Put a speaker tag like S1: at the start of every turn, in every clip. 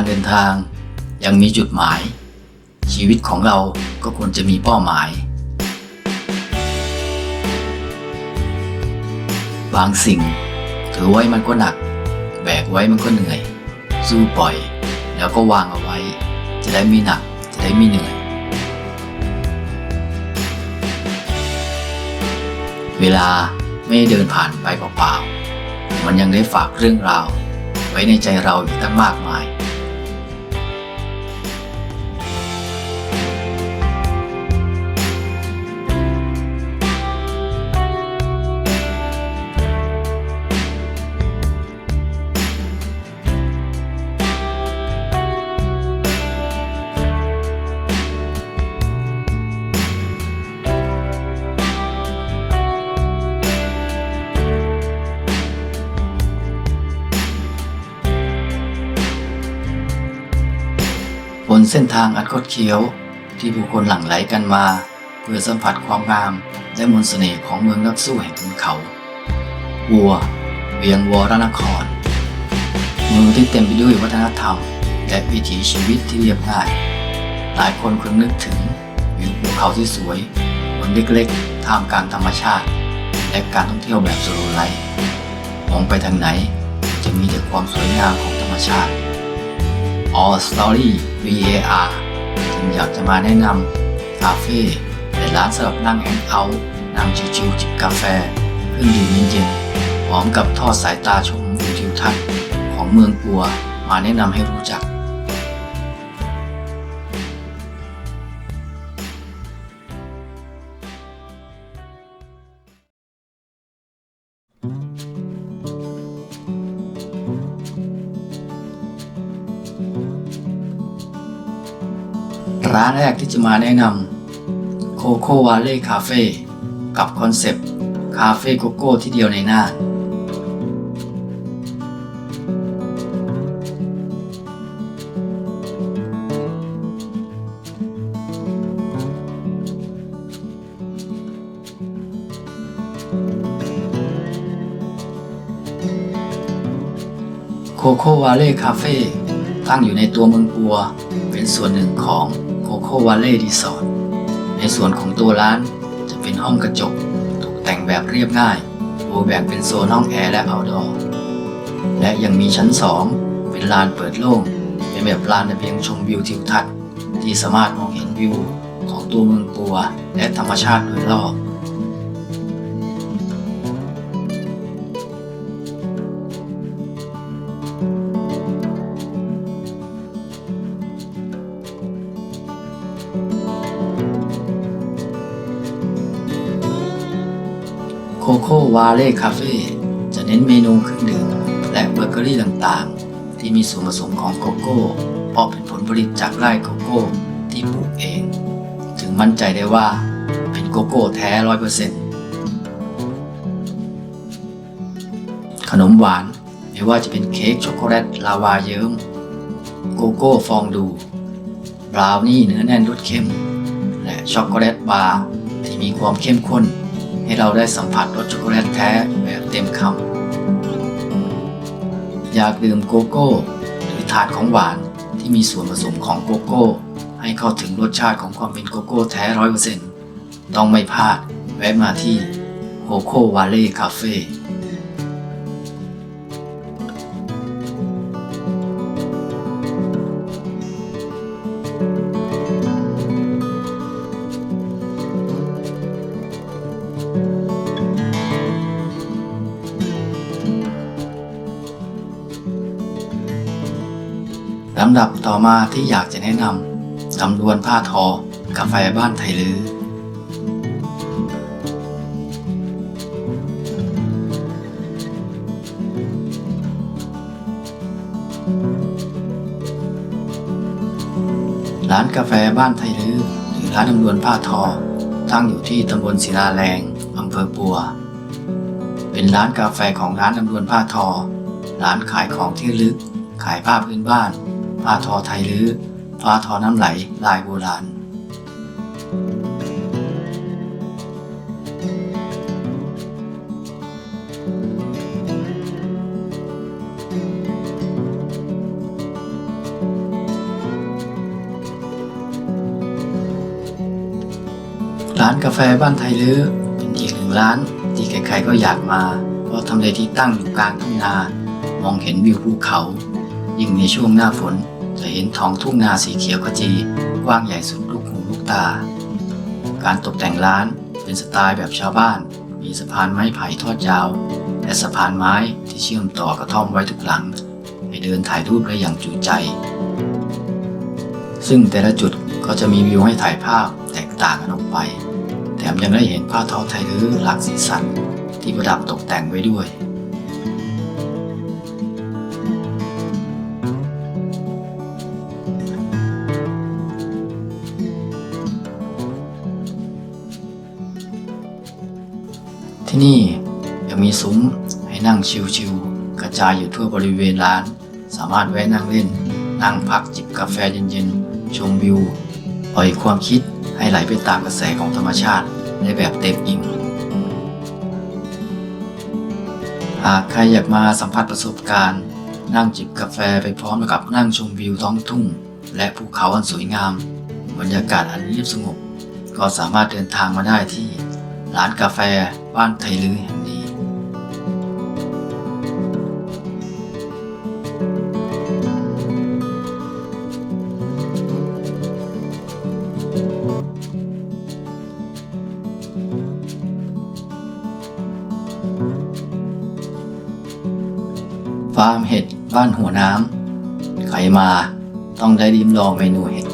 S1: การเดินทาง ยังมีจุดหมาย ชีวิตของเราก็ควรจะมีเป้าหมาย บางสิ่ง ถือไว้มันก็หนัก แบกไว้มันก็เหนื่อย สู้ปล่อย แล้วก็วางเอาไว้ จะได้ม่หนัก จะได้ม่เหนื่อย เวลาไม่ได้เดินผ่านไปเปล่าๆมันยังได้ฝากเรื่องราวไว้ในใจเราอีกตั้งมากมาย เส้นทางอันคดเคี้ยว ที่ผู้คนหลั่งไหลกันมา เพื่อสัมผัสความงาม และมนต์เสน่ห์ของเมืองนักสู้แห่งขุนเขาวัวเวียงวรนคร เมืองที่เต็มไปด้วยวัฒนธรรม และวิถีชีวิตที่เรียบง่าย หลายคนคงนึกถึงวิวภูเขาที่สวยเมืองเล็กๆท่ามกลางธรรมชาติ และการท่องเที่ยวแบบสโลว์ไลฟ์มองไปทางไหน จะมีแต่ความสวยงามของธรรมชาติ All Story VAR จึงอยากจะมาแนะนำคาเฟ่และร้านสำหรับนั่งแฮงเอาท์นั่งชิวๆจิบกาแฟเครื่องดื่มเย็นๆพร้อมกับทอดสายตาชมวิวทิวทัศน์ของเมืองปัวมาแนะนำให้รู้จัก ร้านแรกที่จะมาแนะนำโคโค่วาเล่คาเฟ่กับคอนเซปต์คาเฟ่โกโก้ที่เดียวในหน้าโคโค่วาเล่คาเฟ่ตั้งอยู่ในตัวเมืองปัว เป็นส่วนหนึ่งของ โคโค่วาเล่รีสอร์ทในส่วนของตัวร้านจะเป็นห้องกระจกตกแต่งแบบเรียบง่ายโอแบ่งเป็นโซนห้องแอร์และเอาดอร์และยังมีชั้น 2 เป็นลานเปิดโล่ง เป็นแบบลานในเพียงชมวิวทิวทัศน์ที่สามารถมองเห็นวิวของตัวเมืองปัว และธรรมชาติโดยรอบ วาเล่คาเฟ่จะเน้นเมนูเครื่องดื่มและเบเกอรี่ต่างๆ ที่มีส่วนผสมของโกโก้ เพราะเป็นผลผลิตจากไร่โกโก้ที่ปลูกเอง ถึงมั่นใจได้ว่าเป็นโกโก้แท้ร้อยเปอร์เซ็นต์ขนมหวานไม่ว่าจะเป็นเค้กช็อกโกแลตลาวาเยิ้ม โกโก้ฟองดูบราวนี่เนื้อแน่นรสเข้ม และช็อกโกแลตบาร์ที่มีความเข้มข้น ให้เราได้สัมผัสรสช็อกโกแลตแท้แบบเต็มคำอยากดื่มโกโก้ หรือถาดของหวานที่มีส่วนผสมของโกโก้ ให้เข้าถึงรสชาติของความเป็นโกโก้แท้ร้อยเปอร์เซ็นต์ต้องไม่พลาดแวะมาที่โคโค่วาเล่คาเฟ่ำดับต่อมาที่อยากจะแนะนำตำรวนผ้าทอกาแฟบ้านไทยลือ ร้านกาแฟบ้านไทยลือ หรือร้านตำรวนผ้าทอ ตั้งอยู่ที่ตำบลศิลาแรงอำเภอปัว เป็นร้านกาแฟของร้านตำรวนผ้าทอ ร้านขายของที่ลึกขายผ้าพื้นบ้าน อาทอไทยลื้อปลาทอน้ำไหลลายโบราณ ร้านกาแฟบ้านไทยลื้อเป็นอีกหนึ่งร้านที่ใครๆก็อยากมา เพราะทำเลที่ตั้งอยู่กลางทุ่งนา มองเห็นวิวภูเขา ยิ่งในช่วงหน้าฝน จะเห็นท้องทุ่งนาสีเขียวขจีกว้างใหญ่สุดลูกหูลูกตา การตกแต่งร้านเป็นสไตล์แบบชาวบ้าน มีสะพานไม้ไผ่ทอดยาว และสะพานไม้ที่เชื่อมต่อกระท่อมไว้ทุกหลังให้เดินถ่ายรูปได้อย่างจุใจ ซึ่งแต่ละจุดก็จะมีวิวให้ถ่ายภาพแตกต่างกันออกไป แถมยังได้เห็นผ้าทอไทยรื้อหลากสีสันที่ประดับตกแต่งไว้ด้วย ที่นี่ยังมีซุ้มให้นั่งชิวๆกระจายอยู่ทั่วบริเวณร้าน สามารถแวะนั่งเล่น นั่งพักจิบกาแฟเย็นๆ ชมวิว ปล่อยความคิดให้ไหลไปตามกระแสของธรรมชาติในแบบเต็มอิ่มหากใครอยากมาสัมผัสประสบการณ์ นั่งจิบกาแฟไปพร้อมกับนั่งชมวิวท้องทุ่ง และภูเขาอันสวยงาม บรรยากาศอันเงียบสงบ ก็สามารถเดินทางมาได้ที่ร้านกาแฟ บ้านไทยลือแห่งนี้ ฟาร์มเห็ดบ้านหัวน้ำใครมาต้องได้ริมลองเมนูเห็ด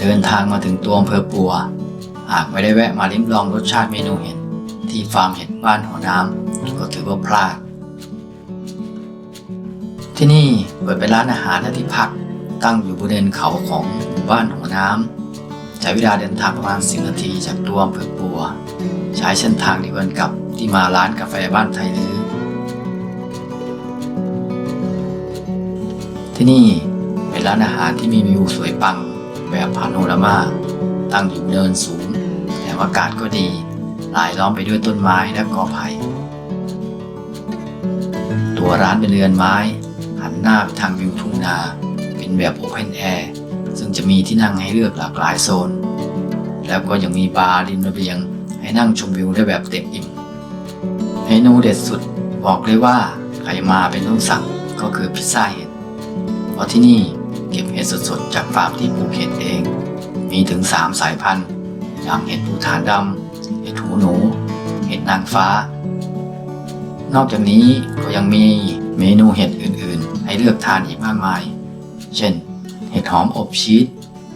S1: เดินทางมาถึงตัวอำเภอปัว หากไม่ได้แวะมาลิ้มลองรสชาติเมนูเห็ดที่ฟาร์มเห็ดบ้านหัวน้ำก็ถือว่าพลาด ที่นี่เปิดเป็นร้านอาหารและที่พักตั้งอยู่บนเนินเขาของหมู่บ้านหัวน้ำใช้เวลาเดินทางประมาณ10นาทีจากตัวอำเภอปัว ใช้เส้นทางเดียวกันกับที่มาร้านกาแฟบ้านไทยลื้อที่นี่เป็นร้านอาหารที่มีวิวสวยปังแบบพาโนรามา ตั้งอยู่เนินสูง อากาศก็ดีรายล้อมไปด้วยต้นไม้และกอไผ่ ตัวร้านเป็นเรือนไม้ หันหน้าไปทางวิวทุ่งนา เป็นแบบโอเพนแอร์ ซึ่งจะมีที่นั่งให้เลือกหลากหลายโซน แล้วก็ยังมีบาร์ริมระเบียง ให้นั่งชมวิวได้แบบเต็มอิ่มเมนูเด็ดสุดบอกเลยว่าใครมาเป็นต้องสั่งก็คือพิซซ่าเห็ด เพราะที่นี่เก็บเห็ดสดๆจากฟาร์มที่ปลูกเห็ดเอง มีถึง 3 สายพันธุ์ อย่างเห็ดภูฐานดำเห็ดหูหนู เห็ดนางฟ้า นอกจากนี้ก็ยังมีเมนูเห็ดอื่นๆ ให้เลือกทานอีกมากมาย เช่น เห็ดหอมอบชีส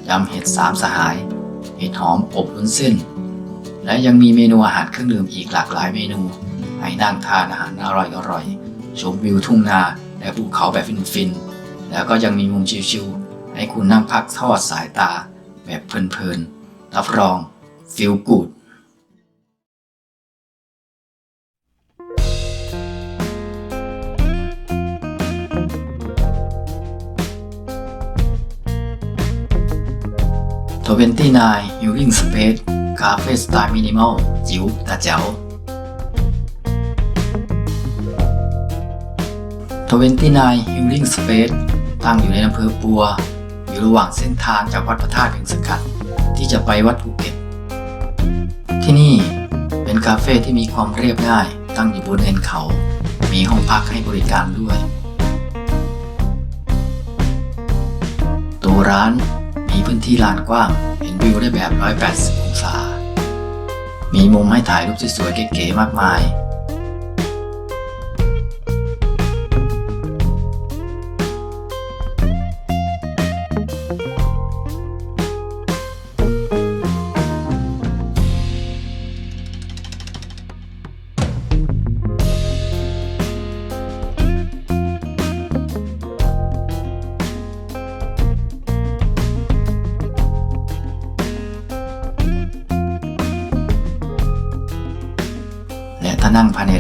S1: ยำเห็ดสามสหาย เห็ดหอมอบวุ้นเส้น และยังมีเมนูอาหารเครื่องดื่มอีกหลากหลายเมนู ให้นั่งทานอาหารอร่อยๆชมวิวทุ่งนาและภูเขาแบบฟินๆ แล้วก็ยังมีมุมชิลๆให้คุณนั่งพักทอดสายตาแบบเพลินๆ รับรอง ฟิลกูดทเวนตี้นายฮิลลิ่งสเปซคาเฟ่สไตล์มินิมอลจิ๋วแต่แจ๋วทเวนตี้นายฮิลลิ่งสเปซตั้งอยู่ในอำเภอปัว อยู่ระหว่างเส้นทางจากวัดพระธาตุเพียงสกัด ที่จะไปวัดภูเก็ต ที่นี่เป็นคาเฟ่ที่มีความเรียบง่าย ตั้งอยู่บนเนินเขา มีห้องพักให้บริการด้วย ตัวร้านมีพื้นที่ลานกว้าง เห็นวิวได้แบบ 180 องศา มีมุมให้ถ่ายรูปสวยๆเก๋ๆมากมาย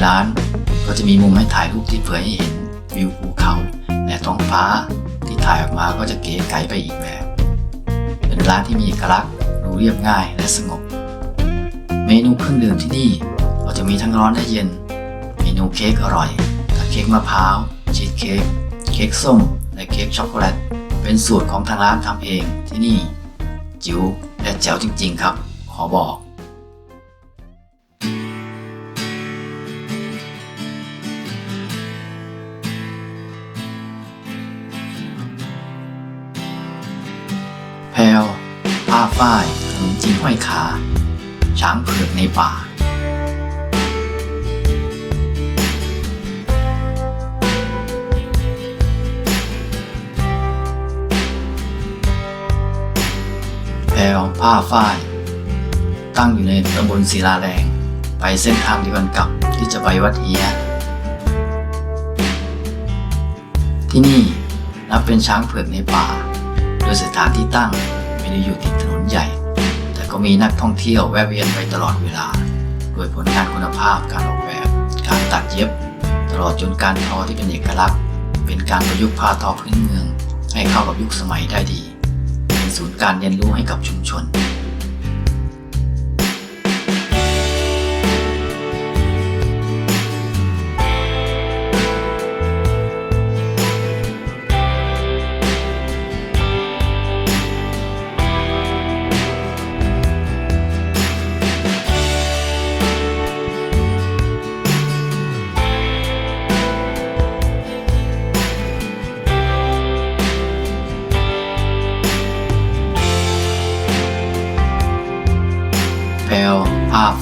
S1: ร้าน ก็จะมีมุมให้ถ่ายรูปที่เผยให้เห็นวิวภูเขาและท้องฟ้าที่ถ่ายออกมาก็จะเก๋ไก๋ไปอีกแบบ เป็นร้านที่มีเอกลักษณ์ดูเรียบง่ายและสงบ เมนูเครื่องดื่มที่นี่ก็จะมีทั้งร้อนและเย็น เมนูเค้กอร่อยทั้งเค้กมะพร้าวชีสเค้กเค้กส้ม และเค้กช็อกโกแลตเป็นสูตรของทางร้านทำเองที่นี่ จิ๋วและแจ๋วจริง ๆ ครับ ขอบอก ฝ้ายขนมจีนห้อยขา ช้างเผือกในป่า แพลวผ้าฝ้าย ตั้งอยู่ในตำบลศิลาแรง ไปเส้นทางเดียวกันกลับที่จะไปวัดเฮียที่นี่นับเป็นช้างเผือกในป่า โดยสถานที่ตั้ง ได้อยู่ติดถนนใหญ่ แต่ก็มีนักท่องเที่ยวแวะเวียนไปตลอดเวลา โดยผลงานคุณภาพการออกแบบ การตัดเย็บ ตลอดจนการทอที่เป็นเอกลักษณ์ เป็นการประยุกต์ผ้าทอพื้นเมือง ให้เข้ากับยุคสมัยได้ดี เป็นศูนย์การเรียนรู้ให้กับชุมชน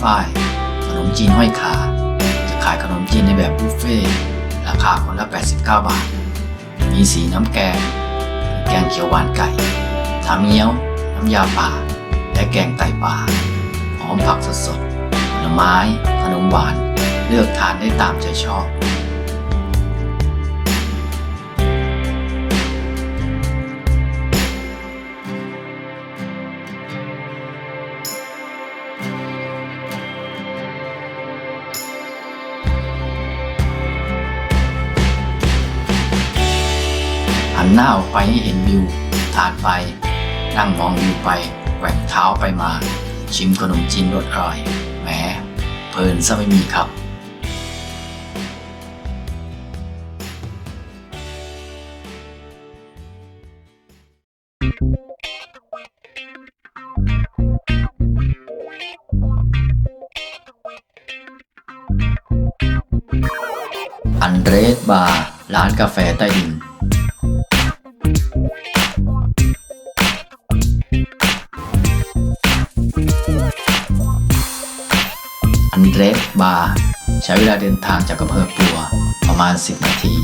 S1: ฝ้ายขนมจีนห้อยขา จะขายขนมจีนในแบบบุฟเฟ่ราคาคนละ 89 บาท มีสีน้ำแกง แกงเขียวหวานไก่ทำเงี้ยว น้ำยาป่า และแกงไตป่าหอมผักสดๆผลไม้ ขนมหวาน เลือกทานได้ตามใจชอบ น้าออกไปให้เห็นวิวทานไป นั่งมองวิวไปแกว่งเท้าไปมา ชิมขนมจีนรสอร่อยแหมเพลินซะไม่มีครับอันเดรสบาร์ร้านกาแฟใต้ดิน เดรสบาร์ใช้เวลาเดินทางจากอำเภอปัวประมาณ 10 นาที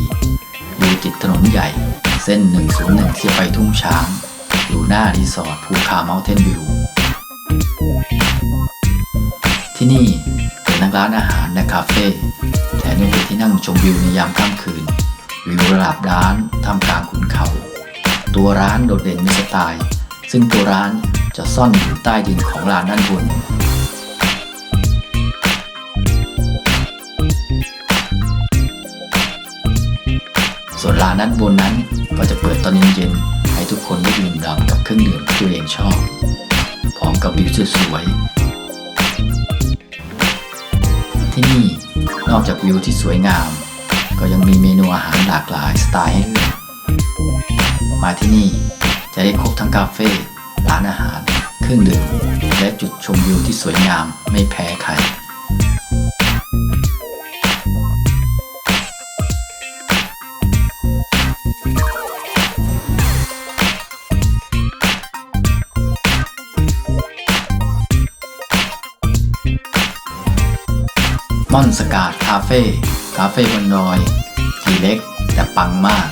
S1: อยู่ติดถนนใหญ่ เส้น 101ที่ไปทุ่งช้าง อยู่หน้ารีสอร์ทภูคาเมลเทนวิว ที่นี่เป็นทั้งร้านอาหารและคาเฟ่แถมยังเป็นที่นั่งชมวิวในยามค่ำคืน วิวระดับร้านท่ามกลางขุนเขา ตัวร้านโดดเด่นมีสไตล์ ซึ่งตัวร้านจะซ่อนอยู่ใต้ดินของลานด้านบน ส่วนลานด้านบนนั้นก็จะเปิดตอนเย็นๆให้ทุกคนได้ดื่มด่ำกับเครื่องดื่มที่ตัวเองชอบ พร้อมกับวิวสวยๆที่นี่นอกจากวิวที่สวยงาม ก็ยังมีเมนูอาหารหลากหลายสไตล์ให้เลือกมาที่นี่จะได้ครบทั้งคาเฟ่ร้านอาหาร เครื่องดื่มและจุดชมวิวที่สวยงามไม่แพ้ใคร ม่อนสกาดคาเฟ่คาเฟ่บนดอย ที่เล็กแต่ปังมาก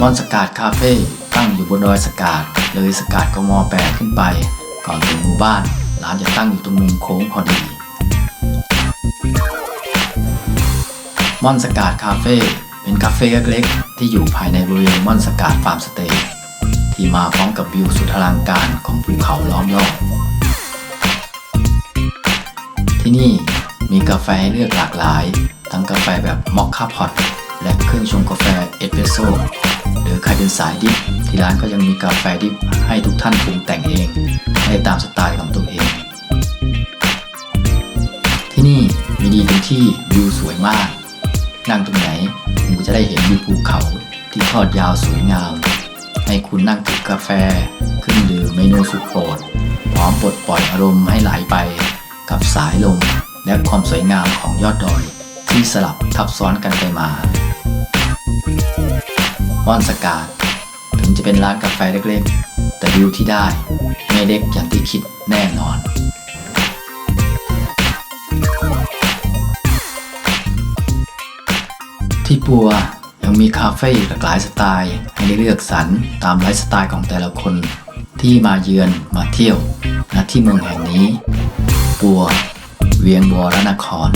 S1: มอนสกาดคาเฟ่ตั้งอยู่บนดอยสกาดเลยสกาดกมแปดขึ้นไป ก่อนถึงหมู่บ้านร้านจะตั้งอยู่ตรงมุมโค้งพอดี ม่อนสกาดคาเฟ่เป็นคาเฟ่เล็กๆ ที่อยู่ภายในบริเวณม่อนสกาดฟาร์มสเตย์ที่มาพร้อมกับวิวสุดอลังการของภูเขาล้อมรอบที่นี่มีกาแฟให้เลือกหลากหลาย ทั้งกาแฟแบบมอคค่าพอตและเครื่องชงกาแฟเอสเปรสโซ่หรือใครเป็นสายดิฟที่ร้านก็ยังมีกาแฟดิฟให้ทุกท่านปรุงแต่งเองได้ตามสไตล์ของตัวเอง ที่นี่มีดีตรงที่วิวสวยมาก นั่งตรงไหนคุณจะได้เห็นวิวภูเขาที่ทอดยาวสวยงาม ให้คุณนั่งจิบกาแฟเครื่องดื่มเมนูสุดโปรดพร้อมปลดปล่อยอารมณ์ให้ไหลไป กับสายลมและความสวยงามของยอดดอย ที่สลับทับซ้อนกันไปมาม่อนสกาดถึงจะเป็นร้านกาแฟเล็กๆ แต่วิวที่ได้ ไม่เล็กอย่างที่คิดแน่นอน บัว ยังมีคาเฟ่อีกหลากหลายสไตล์ ให้ได้เลือกสรรตามไลฟ์สไตล์ของแต่ละคน ที่มาเยือนมาเที่ยวณที่เมืองแห่งนี้ปัวเวียงบัวรนคร